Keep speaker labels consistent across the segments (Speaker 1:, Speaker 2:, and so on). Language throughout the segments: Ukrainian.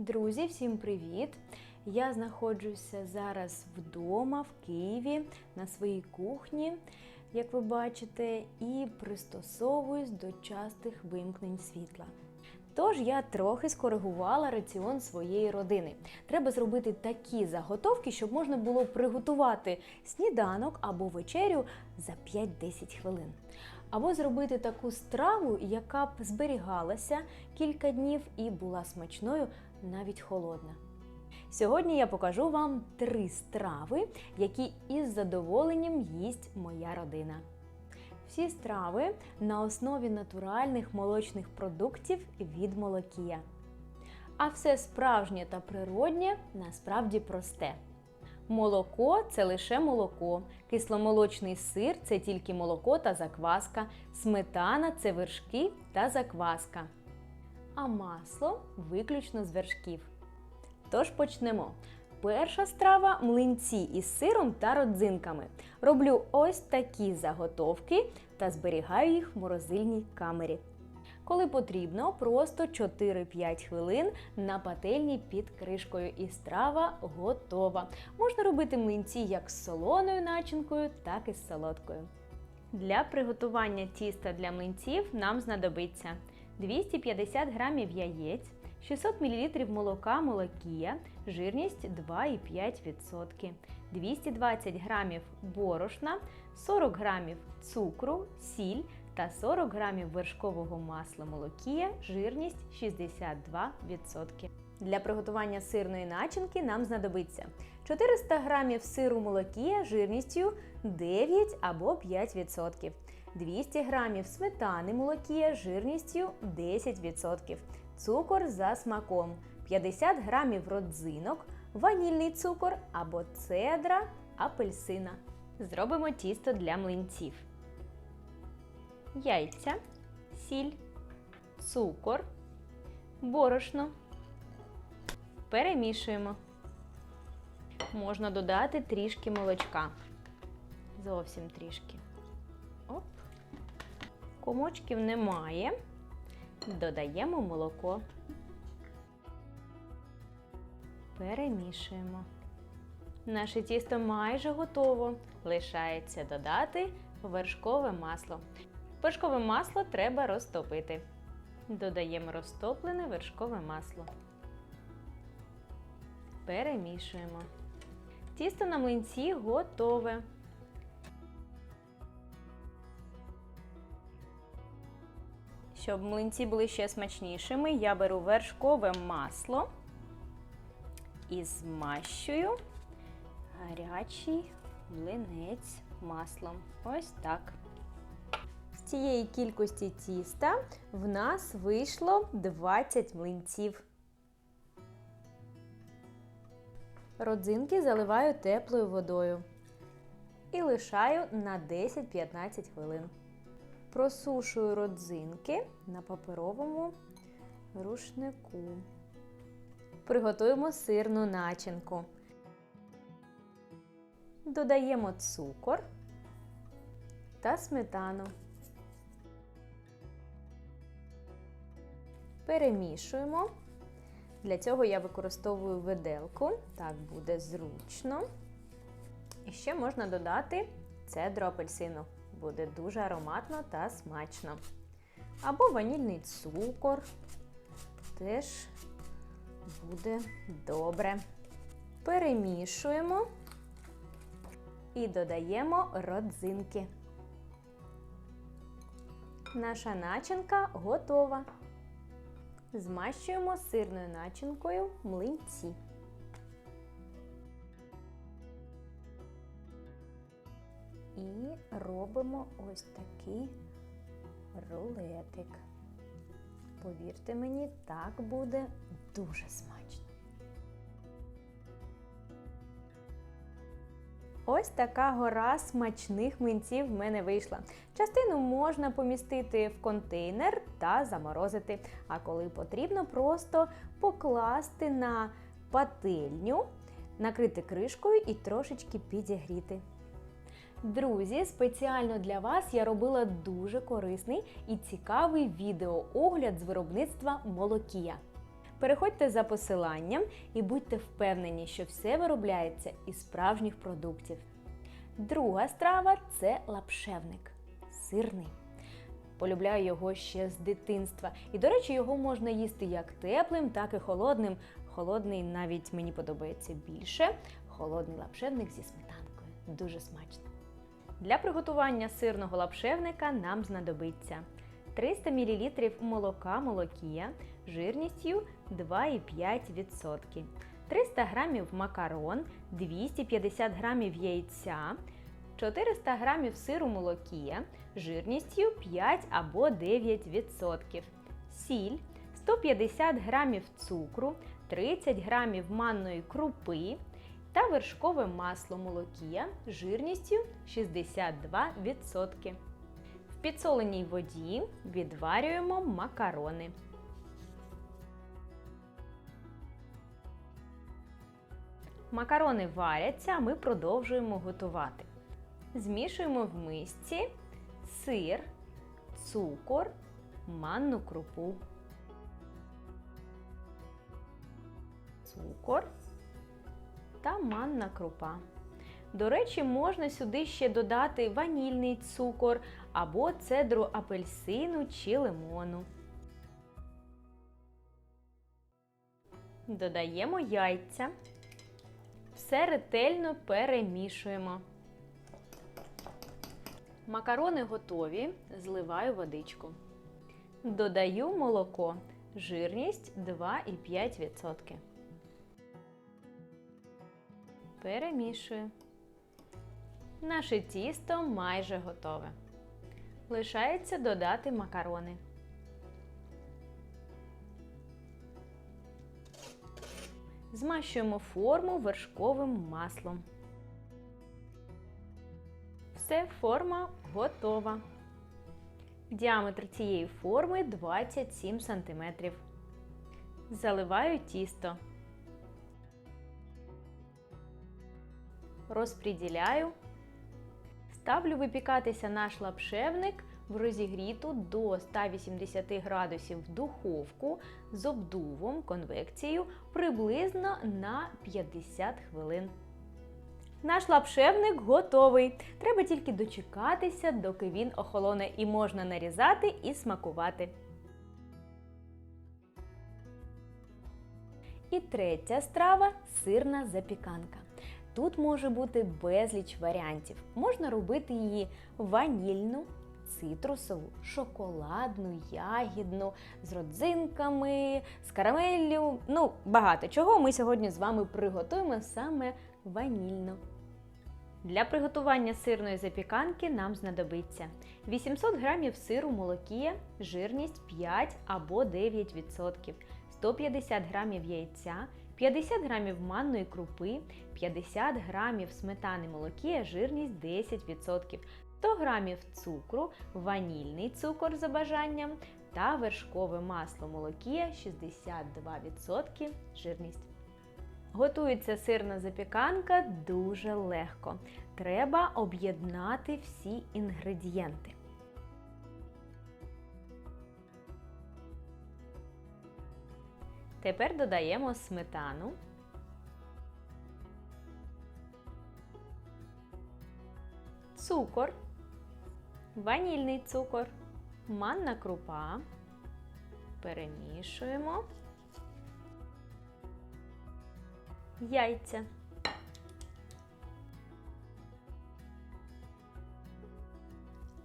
Speaker 1: Друзі, всім привіт! Я знаходжуся зараз вдома в Києві на своїй кухні, як ви бачите, і пристосовуюсь до частих вимкнень світла. Тож я трохи скоригувала раціон своєї родини. Треба зробити такі заготовки, щоб можна було приготувати сніданок або вечерю за 5-10 хвилин. Або зробити таку страву, яка б зберігалася кілька днів і була смачною навіть холодна. Сьогодні я покажу вам три страви, які із задоволенням їсть моя родина. Всі страви на основі натуральних молочних продуктів від молокія. А все справжнє та природнє насправді просте. Молоко це лише молоко, кисломолочний сир це тільки молоко та закваска, сметана це вершки та закваска. А масло виключно з вершків. Тож почнемо. Перша страва млинці із сиром та родзинками. Роблю ось такі заготовки та зберігаю їх в морозильній камері. Коли потрібно, просто 4-5 хвилин на пательні під кришкою і страва готова. Можна робити млинці як з солоною начинкою, так і з солодкою. Для приготування тіста для млинців нам знадобиться 250 грамів яєць, 600 мл молока молокія, жирність 2,5%, 220 грамів борошна, 40 грамів цукру, сіль та 40 грамів вершкового масла молокія, жирність 62%. Для приготування сирної начинки нам знадобиться 400 г сиру молокія жирністю 9 або 5%, 200 г сметани молокія жирністю 10%, цукор за смаком, 50 г родзинок, ванільний цукор або цедра апельсина. Зробимо тісто для млинців. Яйця, сіль, цукор, борошно. Перемішуємо. Можна додати трішки молочка. Зовсім трішки. Оп. Комочків немає. Додаємо молоко. Перемішуємо. Наше тісто майже готово. Лишається додати вершкове масло. Вершкове масло треба розтопити. Додаємо розтоплене вершкове масло. Перемішуємо. Тісто на млинці готове. Щоб млинці були ще смачнішими, я беру вершкове масло і змащую гарячий млинець маслом. Ось так. З цієї кількості тіста в нас вийшло 20 млинців. Родзинки заливаю теплою водою і лишаю на 10-15 хвилин. Просушую родзинки на паперовому рушнику. Приготуємо сирну начинку. Додаємо цукор та сметану. Перемішуємо. Для цього я використовую виделку, так буде зручно. І ще можна додати цедру апельсину. Буде дуже ароматно та смачно. Або ванільний цукор. Теж буде добре. Перемішуємо і додаємо родзинки. Наша начинка готова. Змащуємо сирною начинкою млинці. І робимо ось такий рулетик. Повірте мені, так буде дуже смачно. Ось така гора смачних млинців в мене вийшла. Частину можна помістити в контейнер та заморозити, а коли потрібно, просто покласти на пательню, накрити кришкою і трошечки підігріти. Друзі, спеціально для вас я робила дуже корисний і цікавий відеоогляд з виробництва молокія. Переходьте за посиланням і будьте впевнені, що все виробляється із справжніх продуктів. Друга страва це лапшевник сирний. Полюбляю його ще з дитинства. І, до речі, його можна їсти як теплим, так і холодним. Холодний навіть мені подобається більше. Холодний лапшевник зі сметанкою. Дуже смачно. Для приготування сирного лапшевника нам знадобиться 300 мл молока молокія жирністю 2,5%, 300 г макарон, 250 г яйця, 400 г сиру молокія жирністю 5 або 9%, сіль, 150 г цукру, 30 г манної крупи та вершкове масло молокія жирністю 62%. В підсоленій воді відварюємо макарони. Макарони варяться, а ми продовжуємо готувати. Змішуємо в мисці сир, цукор, манну крупу. Цукор та манна крупа. До речі, можна сюди ще додати ванільний цукор або цедру апельсину чи лимону. Додаємо яйця. Все ретельно перемішуємо. Макарони готові, зливаю водичку. Додаю молоко. Жирність 2,5%. Перемішую. Наше тісто майже готове. Лишається додати макарони. Змащуємо форму вершковим маслом. Все, форма готова. Діаметр цієї форми 27 см. Заливаю тісто. Розподіляю. Ставлю випікатися наш лапшевник в розігріту до 180 градусів духовку з обдувом конвекцією приблизно на 50 хвилин. Наш лапшевник готовий. Треба тільки дочекатися, доки він охолоне і можна нарізати і смакувати. І третя страва сирна запіканка. Тут може бути безліч варіантів. Можна робити її ванільну, цитрусову, шоколадну, ягідну, з родзинками, з карамеллю. Ну, багато чого ми сьогодні з вами приготуємо саме ванільну. Для приготування сирної запіканки нам знадобиться 800 г сиру молокія, жирність 5 або 9%, 150 г яйця, 50 г манної крупи, 50 г сметани молокія, жирність 10%, 100 г цукру, ванільний цукор за бажанням та вершкове масло молокія 62% жирність. Готується сирна запіканка дуже легко. Треба об'єднати всі інгредієнти. Тепер додаємо сметану, цукор, ванільний цукор, манна крупа. Перемішуємо. Яйця.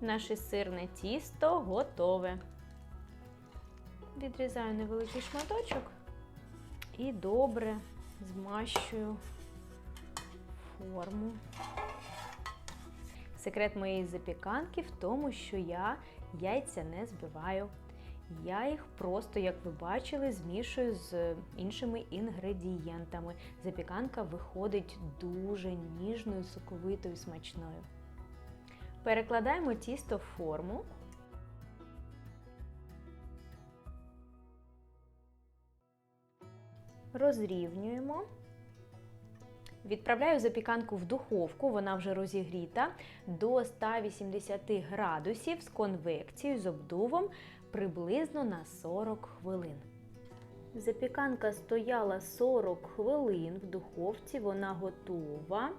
Speaker 1: Наше сирне тісто готове. Відрізаю невеликий шматочок і добре змащую форму. Секрет моєї запіканки в тому, що я яйця не збиваю. Я їх просто, як ви бачили, змішую з іншими інгредієнтами. Запіканка виходить дуже ніжною, соковитою, смачною. Перекладаємо тісто в форму. Розрівнюємо. Відправляю запіканку в духовку, вона вже розігріта до 180 градусів з конвекцією з обдувом приблизно на 40 хвилин. Запіканка стояла 40 хвилин в духовці, вона готова.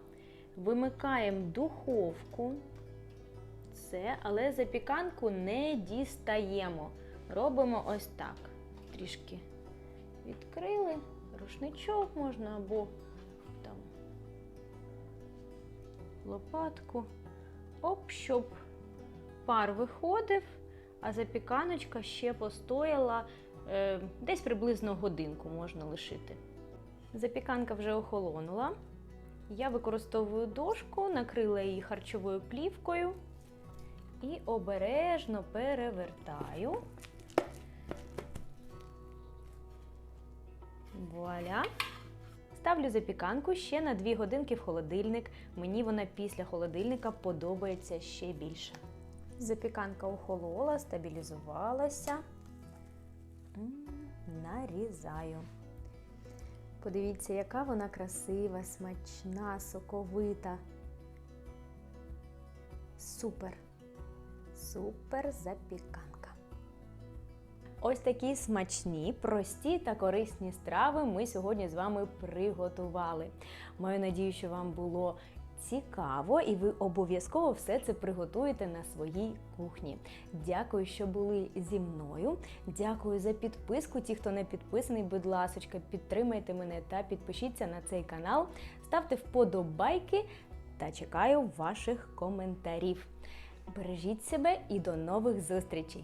Speaker 1: Вимикаємо духовку. Все, але запіканку не дістаємо. Робимо ось так. Трішки відкрили, рушничок можна або лопатку. Оп, щоб пар виходив, а запіканочка ще постояла е, десь приблизно годинку можна лишити. Запіканка вже охолонула. Я використовую дошку, накрила її харчовою плівкою і обережно перевертаю. Вуаля! Ставлю запіканку ще на 2 годинки в холодильник. Мені вона після холодильника подобається ще більше. Запіканка охолола, стабілізувалася. Нарізаю. Подивіться, яка вона красива, смачна, соковита. Супер! Супер запіканка. Ось такі смачні, прості та корисні страви ми сьогодні з вами приготували. Маю надію, що вам було цікаво і ви обов'язково все це приготуєте на своїй кухні. Дякую, що були зі мною. Дякую за підписку. Ті, хто не підписаний, будь ласочка, підтримайте мене та підпишіться на цей канал. Ставте вподобайки та чекаю ваших коментарів. Бережіть себе і до нових зустрічей!